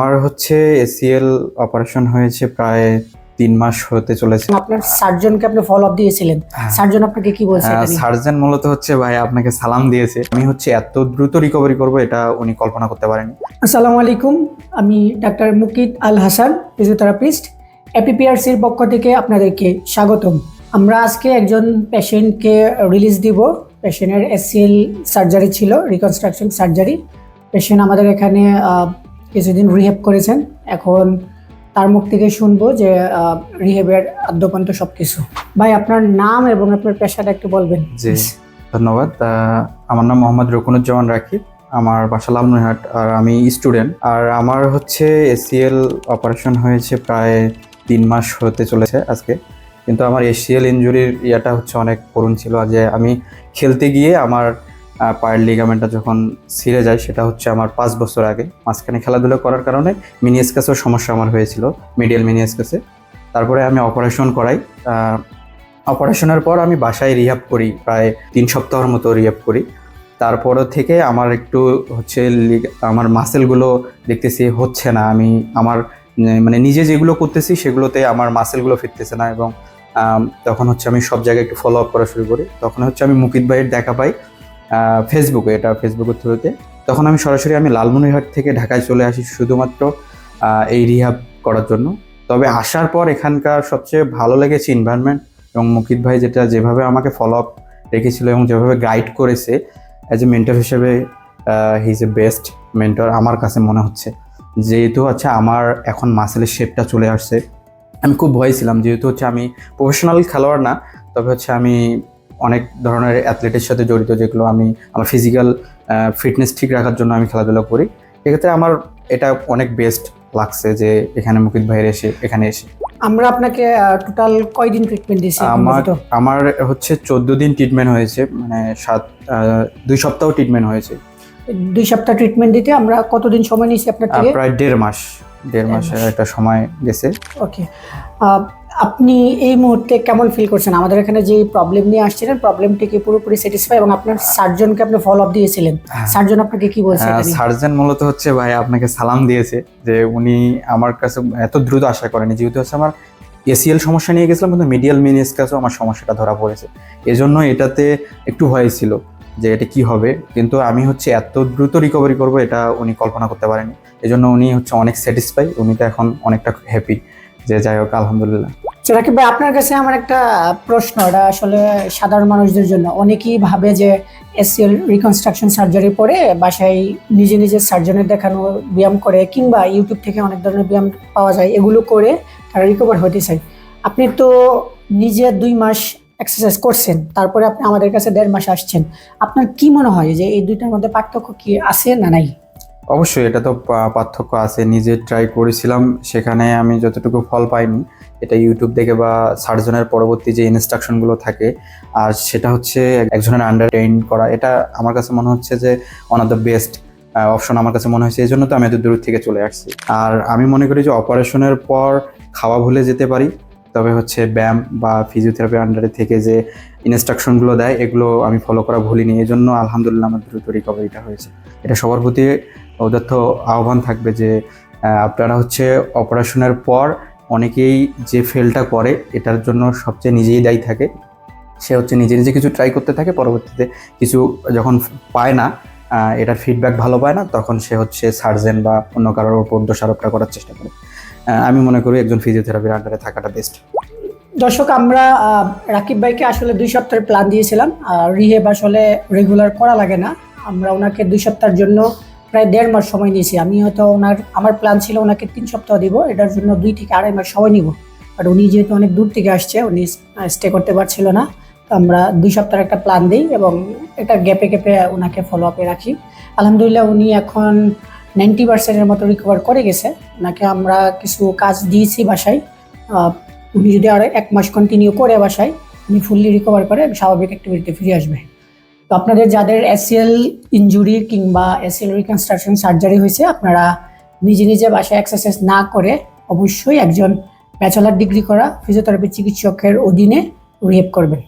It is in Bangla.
আমার হচ্ছে এসিএল অপারেশন হয়েছে প্রায় তিন মাস হতে চলেছে। আপনার সার্জনকে আপনি ফলো আপ দিয়েছিলেন। হ্যাঁ। সার্জন আপনাকে কি বলছে সার্জন মূলত হচ্ছে ভাই আপনাকে সালাম দিয়েছে। আমি হচ্ছে এত দ্রুত রিকভারি করব এটা উনি কল্পনা করতে পারেনি আসসালামু আলাইকুম আমি ডাক্তার মুকিত আল হাসান ফিজিওথেরাপিস্ট এপিপিআরসির পক্ষ থেকে আপনাদেরকে স্বাগতম। আমরা আজকে একজন পেশেন্টকে রিলিজ দিব। পেশেন্টের এসসিএল সার্জারি ছিল রিকনস্ট্রাকশন সার্জারি পেশেন্ট আমাদের এখানে কিছুদিন রিহেব করেছেন। এখন তার মুখ থেকে শুনব যে রিহেবের আদ্যপান্ত সব কিছু ভাই আপনার নাম এবং আপনার পেশাটা একটু বলবেন জি ধন্যবাদ। আমার নাম মোহাম্মদ রকুনুজ্জামান রাকিব। আমার বাসা লালমনিরহাট আর আমি স্টুডেন্ট আর আমার হচ্ছে এসিএল অপারেশন হয়েছে প্রায় তিন মাস হতে চলেছে আজকে। কিন্তু আমার এসিএল ইনজুরির ইয়াটা হচ্ছে অনেক করুণ ছিল যে আমি খেলতে গিয়ে আমার পায়ের লিগামেন্টটা যখন ছিঁড়ে যায়, সেটা হচ্ছে আমার পাঁচ বছর আগে। মাঝখানে খেলাধুলা করার কারণে মিনিয়াসকাসেও সমস্যা আমার হয়েছিল মিডিয়াল মিনিয়াসকাসে তারপরে আমি অপারেশন করাই। অপারেশনের পর আমি বাসায় রিহাব করি, প্রায় তিন সপ্তাহের মতো রিহাব করি। তারপর থেকে আমার একটু হচ্ছে আমার মাসেলগুলো দেখতেছি হচ্ছে না। আমি আমার মানে নিজে যেগুলো করতেছি, সেগুলোতে আমার মাসেলগুলো ফিরতেছে না এবং তখন হচ্ছে আমি সব জায়গায় একটু ফলো আপ করা শুরু করি। তখন হচ্ছে আমি মুকিত ভাইয়ের দেখা পাই। ফেসবুকে এটা ফেসবুকের থ্রুতে তখন আমি সরাসরি আমি লালমনিরহাট থেকে ঢাকায় চলে আসি শুধুমাত্র এই রিহাব করার জন্য। তবে আসার পর এখানকার সবচেয়ে ভালো লেগেছে এনভায়রনমেন্ট এবং মুকিত ভাই যেটা যেভাবে আমাকে ফলো আপ রেখেছিল এবং যেভাবে গাইড করেছে অ্যাজ এ মেন্টর হিসেবে he is a best mentor আমার কাছে মনে হচ্ছে। যেহেতু হচ্ছে আমার এখন মাসেলের শেপটা চলে আসছে। আমি খুব ভয় ছিলাম, যেহেতু হচ্ছে আমি প্রফেশনাল খেলোয়াড় না, তবে হচ্ছে আমি অনেক ধরনের অ্যাথলেটের সাথে জড়িত যেগুলো আমি আমার ফিজিক্যাল ফিটনেস ঠিক রাখার জন্য আমি খেলাধুলা করি। এক্ষেত্রে আমার এটা অনেক বেস্ট লাগছে যে এখানে মুকিত ভাইয়ের এসে এখানে এসে। আমরা আপনাকে টোটাল কয়দিন ট্রিটমেন্ট দিয়েছি আমার আমার হচ্ছে চোদ্দ দিন ট্রিটমেন্ট হয়েছে মানে সাত দুই সপ্তাহ ট্রিটমেন্ট হয়েছে। দুই সপ্তাহ ট্রিটমেন্ট দিতে আমরা কতদিন সময় নিয়েছি আপনার থেকে? প্রায় দেড় মাস দেড় মাসের মাস। একটা সময় গেছে। ওকে আপনি এই মুহূর্তে কেমন ফিল করছেন? আমাদের এখানে যে প্রবলেম নিয়ে আসছিলেন প্রবলেমটিকে পুরোপুরি স্যাটিসফাই এবং আপনার সার্জনকে আপনি ফলো আপ দিয়েছিলেন? হ্যাঁ। সার্জন আপনাকে কি বলছে এটা সার্জন মূলত হচ্ছে ভাই আপনাকে সালাম দিয়েছে যে উনি আমার কাছে এত দ্রুত আশা করেনি। যেহেতু হচ্ছে আমার এসিএল সমস্যা নিয়ে গেছিলাম কিন্তু মিডিয়াল মিনিস কাছেও আমার সমস্যাটা ধরা পড়েছে। এজন্য এটাতে একটু ভয় ছিল যে এটা কি হবে? কিন্তু আমি হচ্ছে এত দ্রুত রিকভারি করব এটা উনি কল্পনা করতে পারেনি এজন্য উনি হচ্ছে অনেক স্যাটিসফাই উনি তো এখন অনেকটা হ্যাপি যে যাই হোক আলহামদুলিল্লাহ। তো রাকিব ভাই, আপনার কাছে আমার একটা প্রশ্ন, এটা আসলে সাধারণ মানুষদের জন্য। অনেকেই ভাবে যে এসিএল রিকনস্ট্রাকশন সার্জারি পরে বাসায় নিজে নিজে সার্জনের দেখানো, ব্যায়াম করে, কিংবা ইউটিউব থেকে অনেক ধরনের ব্যায়াম পাওয়া যায়, এগুলো করে তারা রিকভার হতে চায়। আপনি তো নিজে দুই মাস এক্সারসাইজ করছেন, তারপরে আপনি আমাদের কাছে দেড় মাস আসছেন। আপনার কি মনে হয় যে এই দুইটার মধ্যে পার্থক্য কি আছে না নাই? অবশ্যই এটা তো পার্থক্য আছে। নিজে ট্রাই করেছিলাম, সেখানে আমি যতটুকু ফল পাইনি, এটা ইউটিউব দেখে বা সার্জনের পরবর্তী যে ইনস্ট্রাকশনগুলো থাকে, আর সেটা হচ্ছে একজনের আন্ডার করা। এটা আমার কাছে মনে হচ্ছে যে one of the best option আমার কাছে মনে হয়েছে। এই জন্য তো আমি এত দূর থেকে চলে আসছি। আর আমি মনে করি যে অপারেশনের পর খাওয়া ভুলে যেতে পারি, তবে হচ্ছে ব্যায়াম বা ফিজিওথেরাপি আন্ডারে থেকে যে ইনস্ট্রাকশনগুলো দেয়, এগুলো আমি ফলো করা ভুলিনি এই জন্য আলহামদুলিল্লাহ আমার দ্রুত রিকভারিটা হয়েছে। এটা সবার প্রতি ওদের আহ্বান থাকবে যে আপনারা হচ্ছে অপারেশনের পর অনেকেই যে ফেলটা করে, এটার জন্য সবচেয়ে নিজেই দায়ী থাকে। সে হচ্ছে নিজে নিজে কিছু ট্রাই করতে থাকে, পরবর্তীতে কিছু যখন পায় না এটার ফিডব্যাক ভালো পায় না, তখন সে হচ্ছে সার্জেন বা অন্য কারোর উপর দোষারোপটা করার চেষ্টা করে। আমি মনে করি একজন ফিজিওথেরাপির আন্ডারে থাকাটা বেস্ট দর্শক, আমরা রাকিব ভাইকে আসলে দুই সপ্তাহের প্ল্যান দিয়েছিলাম। রিহেব আসলে রেগুলার করা লাগে না। আমরা ওনাকে দুই সপ্তাহের জন্য প্রায় দেড় মাস সময় নিয়েছি। আমি হয়তো ওনার, আমার প্ল্যান ছিল ওনাকে তিন সপ্তাহ দিব। এটার জন্য দুই থেকে আড়াই মাস সময় নিব। বাট উনি যেহেতু অনেক দূর থেকে আসছে, উনি স্টে করতে পারছিল না। তো আমরা দুই সপ্তাহের একটা প্ল্যান দিই এবং এটা গ্যাপে গ্যাপে ওনাকে ফলো আপে রাখি। আলহামদুলিল্লাহ, উনি এখন নাইনটি পার্সেন্টের মতো রিকভার করে গেছে। ওনাকে আমরা কিছু কাজ দিয়েছি বাসায়। উনি যদি আরও এক মাস কন্টিনিউ করে বাসায়, উনি ফুললি রিকভার করে স্বাভাবিক অ্যাক্টিভিটিতে ফিরে আসবে। তো আপনাদের যাদের এসিএল ইঞ্জুরি কিংবা এসিএল রিকনস্ট্রাকশন সার্জারি হয়েছে, আপনারা নিজে নিজে বাসায় এক্সারসাইজ না করে অবশ্যই একজন ব্যাচেলার ডিগ্রি করা ফিজিওথেরাপি চিকিৎসকের অধীনে রিহেব করবেন।